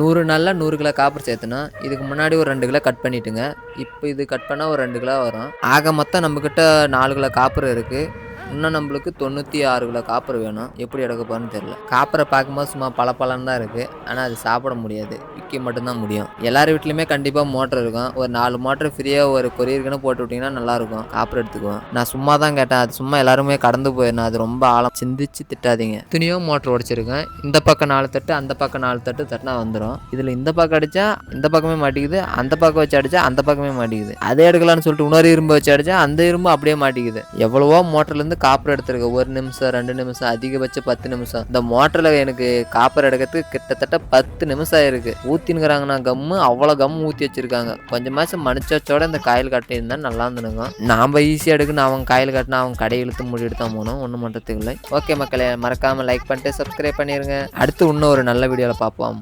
நூறு நாளில் நூறு கிலோ காப்பர் சேர்த்துனா இதுக்கு முன்னாடி ஒரு ரெண்டு கிலோ கட் பண்ணிட்டுங்க. இப்போ இது கட் பண்ணால் ஒரு ரெண்டு கிலோ வரும். ஆக மொத்தம் நம்மக்கிட்ட நாலு கிலோ காப்பர் இருக்குது இன்னும் நம்மளுக்கு தொண்ணூற்றி ஆறு கிலோ காப்பர் வேணும். எப்படி எடுக்க போகிறோன்னு தெரில காப்பரை பார்க்கும்போது சும்மா பல தான் இருக்குது ஆனால் அது சாப்பிட முடியாது. விற்க மட்டும்தான் முடியும். எல்லார் வீட்லையுமே கண்டிப்பாக மோட்டர் இருக்கும். ஒரு நாலு மோட்டர் ஃப்ரீயாக ஒரு கொரியருக்குன்னு போட்டு விட்டிங்கன்னா நல்லாயிருக்கும். காப்பர் எடுத்துக்குவோம். நான் சும்மா தான் கேட்டேன். அது சும்மா எல்லாருமே கடந்து போயிடணும். அது ரொம்ப ஆழம். சிந்திச்சு திட்டாதீங்க. துணியோ மோட்டர் உடைச்சிருக்கேன் இந்த பக்கம் நாலு தட்டு அந்த பக்கம் நாலு தட்டு தட்டினா வந்துடும் இதில் இந்த பக்கம் அடித்தா இந்த பக்கமே மாட்டிக்குது. அந்த பக்கம் வச்சு அடித்தா அந்த பக்கமே மாட்டிக்குது. அதே எடுக்கலாம்னு சொல்லிட்டு இன்னொரு இரும்பு வச்சு அடித்தா அந்த இரும்பு அப்படியே மாட்டிக்குது. எவ்வளவோ மோட்டர்லேருந்து காப்பர் எடுத்திருக்கேன் ஒரு நிமிஷம் ரெண்டு நிமிஷம் அதிகபட்சம் பத்து நிமிஷம். இந்த மோட்டரில் எனக்கு காப்பர் எடுக்கிறதுக்கு கிட்டத்தட்ட பத்து நிமிஷம் ஆயிருக்கு. ஊற்றினுங்கிறாங்கண்ணா கம்மு. அவ்வளோ கம் ஊற்றி வச்சிருக்காங்க. கொஞ்சமாச்சும் மனுச்சோட இந்த காயில் கட்டியிருந்தா நல்லா இருந்துனுங்க. நாம் ஈஸியாக எடுக்கணும் அவங்க காயில் கட்டினா அவங்க கடை இழுத்து மூடிட்டு தான் போகணும் ஒன்றும் பண்ணுறதுக்கு இல்லை. ஓகே மக்களே மறக்காமல் லைக் பண்ணிட்டு சப்ஸ்கிரைப் பண்ணிடுங்க அடுத்து இன்னும் ஒரு நல்ல வீடியோவில் பார்ப்போம்.